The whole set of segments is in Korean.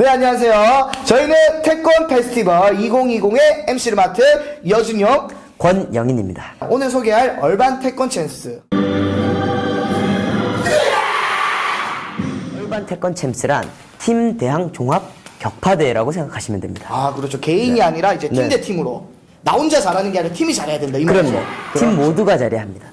네, 안녕하세요. 저희는 태권 페스티벌 2020의 MC를 맡은 여준용. 권영인입니다. 오늘 소개할 얼반 태권 챈스. urban 태권 챔스란 팀 대항 종합 격파대회라고 생각하시면 됩니다. 아, 그렇죠. 개인이 아니라 이제 팀 네. 대 팀으로. 나 혼자 잘하는 게 아니라 팀이 잘해야 된다. 이 말이죠. 그럼요. 팀 모두가 잘해야 합니다.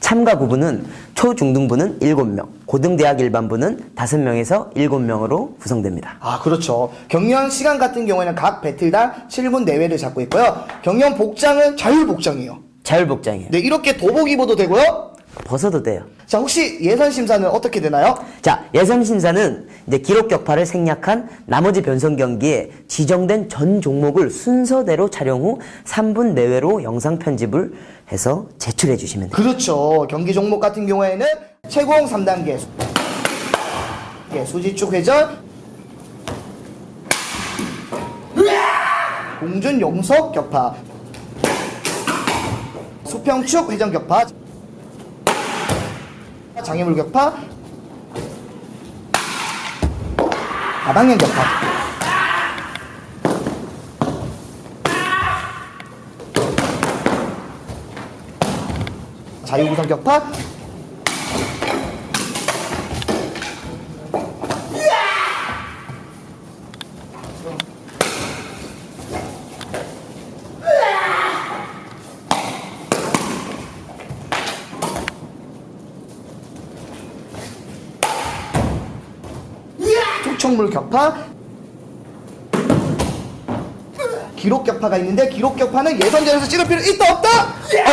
참가 구분은 초중등부는 7명, 고등대학 일반부는 5명에서 7명으로 구성됩니다. 아, 그렇죠. 경연 시간 같은 경우에는 각 배틀당 7분 내외를 잡고 있고요. 경연 복장은 자율복장이에요. 자율복장이에요. 네, 이렇게 도복 입어도 되고요. 벗어도 돼요. 자, 혹시 예선 심사는 어떻게 되나요? 자, 예선 심사는 이제 기록 격파를 생략한 나머지 변성 경기에 지정된 전 종목을 순서대로 촬영 후 3분 내외로 영상 편집을 해서 제출해 주시면 돼요. 그렇죠. 경기 종목 같은 경우에는 최고홍 3단계 수- 예, 수지축 회전 공준 용석 격파 수평축 회전 격파 장애물 격파. 가방형 격파. 자유구성 격파 촉촉물 격파 기록 격파가 있는데 기록 격파는 예선전에서 찍을 필요 있다 없다?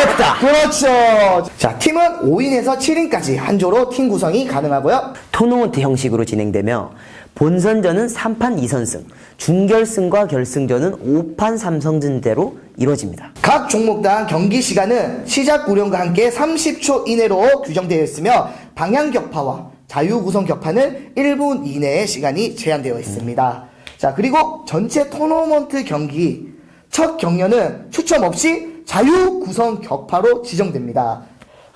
없다. 그렇죠. 자, 팀은 5인에서 7인까지 한 조로 팀 구성이 가능하고요. 토너먼트 형식으로 진행되며 본선전은 3판 2선승, 중결승과 결승전은 5판 3선전대로 이루어집니다. 각 종목당 경기 시간은 시작 구령과 함께 30초 이내로 규정되어 있으며 방향 격파와 자유 구성 격파는 1분 이내의 시간이 제한되어 있습니다. 자, 그리고 전체 토너먼트 경기 첫 경연은 추첨 없이 자유 구성 격파로 지정됩니다.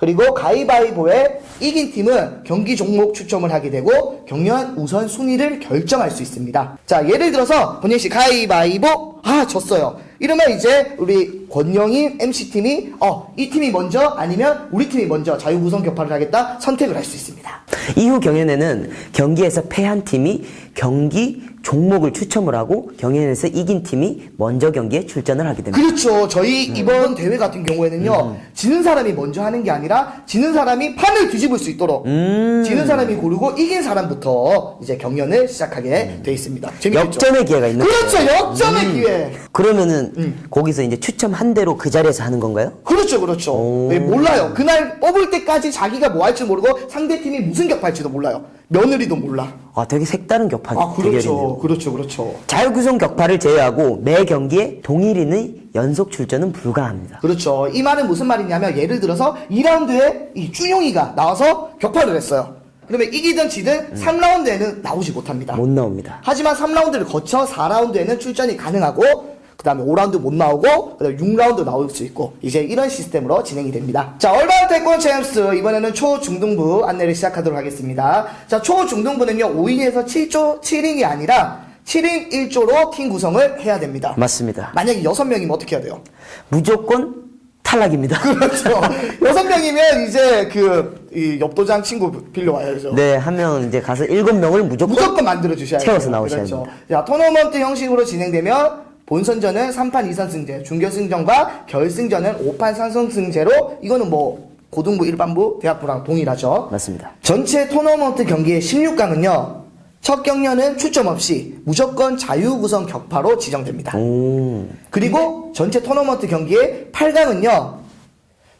그리고 가위바위보에 이긴 팀은 경기 종목 추첨을 하게 되고 경연 우선 순위를 결정할 수 있습니다. 자, 예를 들어서 본인 씨 가위바위보 아 졌어요. 이러면 이제 우리 권영인 MC 팀이 어 이 팀이 먼저 아니면 우리 팀이 먼저 자유 구성 격파를 하겠다 선택을 할 수 있습니다. 이후 경연에는 경기에서 패한 팀이 경기 종목을 추첨을 하고 경연에서 이긴 팀이 먼저 경기에 출전을 하게 됩니다. 그렇죠. 저희 이번 대회 같은 경우에는요, 지는 사람이 먼저 하는 게 아니라, 지는 사람이 판을 뒤집을 수 있도록, 지는 사람이 고르고 이긴 사람부터 이제 경연을 시작하게 돼 있습니다. 재밌겠죠? 역전의 기회가 있는 그렇죠. 역전의 기회. 그러면은 거기서 이제 추첨 한 대로 그 자리에서 하는 건가요? 그렇죠, 그렇죠. 네, 몰라요. 그날 뽑을 때까지 자기가 뭐 할지 모르고 상대 팀이 무슨 격파할지도 몰라요. 며느리도 몰라. 아, 되게 색다른 격파 아, 대결이네요. 그렇죠. 그렇죠, 그렇죠. 자유구성 격파를 제외하고 매 경기에 동일인의 연속 출전은 불가합니다. 그렇죠. 이 말은 무슨 말이냐면 예를 들어서 2라운드에 이 준용이가 나와서 격파를 했어요. 그러면 이기든 지든 3라운드에는 나오지 못합니다. 못 나옵니다. 하지만 3라운드를 거쳐 4라운드에는 출전이 가능하고 그 다음에 5라운드 못 나오고 그 다음에 6라운드 나올 수 있고 이제 이런 시스템으로 진행이 됩니다. 자 얼반 태권 챔스 이번에는 초중등부 안내를 시작하도록 하겠습니다. 자 초중등부는요 5인에서 7조 7인이 아니라 7인 1조로 팀 구성을 해야 됩니다. 맞습니다. 만약에 6명이면 어떻게 해야 돼요? 무조건 탈락입니다. 그렇죠. 여섯 명이면 이제 그, 이 옆도장 친구 빌려 와야죠. 네, 한 명 이제 가서 일곱 명을 무조건, 무조건 만들어 주셔야 돼요. 채워서 나오셔야 그렇죠. 됩니다. 자, 토너먼트 형식으로 진행되면 본선전은 3판 2선승제, 준결승전과 결승전은 5판 3선승제로 이거는 뭐 고등부, 일반부, 대학부랑 동일하죠. 맞습니다. 전체 토너먼트 경기의 16강은요. 첫 경연은 추첨 없이 무조건 자유구성 격파로 지정됩니다. 오, 그리고 전체 토너먼트 경기의 8강은요.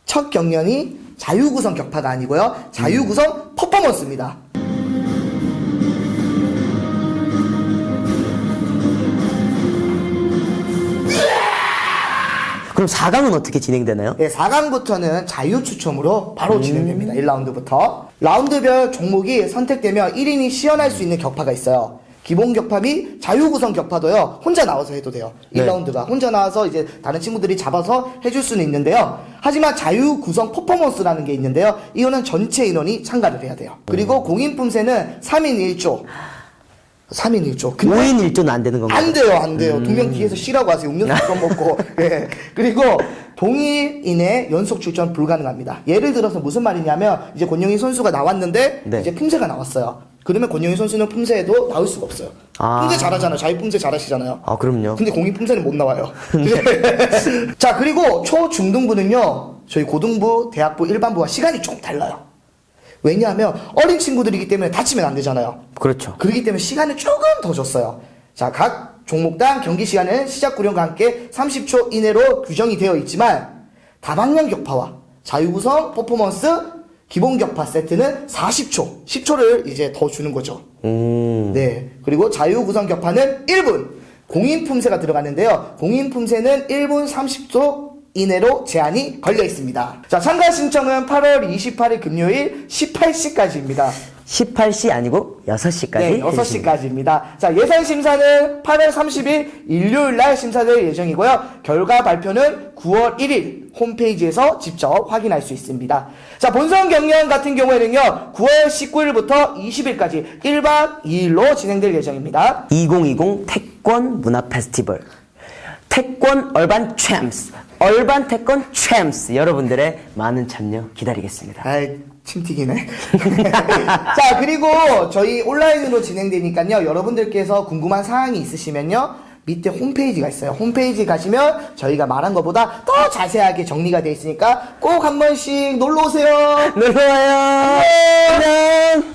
첫 경연이 자유구성 격파가 아니고요. 자유구성 퍼포먼스입니다. 그럼 4강은 어떻게 진행되나요? 네, 4강부터는 자유 추첨으로 바로 진행됩니다. 1라운드부터. 라운드별 종목이 선택되며 1인이 시연할 수 있는 격파가 있어요. 기본 격파 및 자유 구성 격파도요, 혼자 나와서 해도 돼요. 네. 1라운드가. 혼자 나와서 이제 다른 친구들이 잡아서 해줄 수는 있는데요. 하지만 자유 구성 퍼포먼스라는 게 있는데요. 이거는 전체 인원이 참가를 해야 돼요. 그리고 공인 품새는 3인 1조. 3인 1조. 근데 5인 1조는 안 되는 건가요? 안 돼요, 안 돼요. 두 명 뒤에서 쉬라고 하세요. 음료수 써먹고. 예. 그리고 동일인의 연속 출전 불가능합니다. 예를 들어서 무슨 말이냐면, 이제 권영희 선수가 나왔는데, 네. 이제 품새가 나왔어요. 그러면 권영희 선수는 품새에도 나올 수가 없어요. 아. 품새 잘하잖아요. 자유 품새 잘하시잖아요. 아, 그럼요. 근데 공인 품새는 못 나와요. 자, 그리고 초중등부는요, 저희 고등부, 대학부, 일반부와 시간이 조금 달라요. 왜냐하면 어린 친구들이기 때문에 다치면 안 되잖아요. 그렇죠. 그렇기 때문에 시간을 조금 더 줬어요. 자, 각 종목당 경기 시간은 시작 구령과 함께 30초 이내로 규정이 되어 있지만 다방향 격파와 자유구성 퍼포먼스 기본 격파 세트는 40초, 10초를 이제 더 주는 거죠. 음. 네. 그리고 자유구성 격파는 1분. 공인 품새가 들어가는데요. 공인 품새는 1분 30초 이내로 제한이 걸려 있습니다. 자, 참가 신청은 8월 28일 금요일 18시까지입니다. 18시 아니고 6시까지. 네, 6시까지입니다. 자, 예상 심사는 8월 30일 일요일 날 심사될 예정이고요. 결과 발표는 9월 1일 홈페이지에서 직접 확인할 수 있습니다. 자, 본선 경연 같은 경우에는요, 9월 19일부터 20일까지 1박 2일로 진행될 예정입니다. 2020 태권 문화 페스티벌. 태권 얼반 챔스. 얼반 태권 챔스. 여러분들의 많은 참여 기다리겠습니다. 아이, 침 튀기네. 자, 그리고 저희 온라인으로 진행되니까요. 여러분들께서 궁금한 사항이 있으시면요. 밑에 홈페이지가 있어요. 홈페이지 가시면 저희가 말한 것보다 더 자세하게 정리가 되어 있으니까 꼭 한 번씩 놀러 오세요. 놀러와요. 안녕.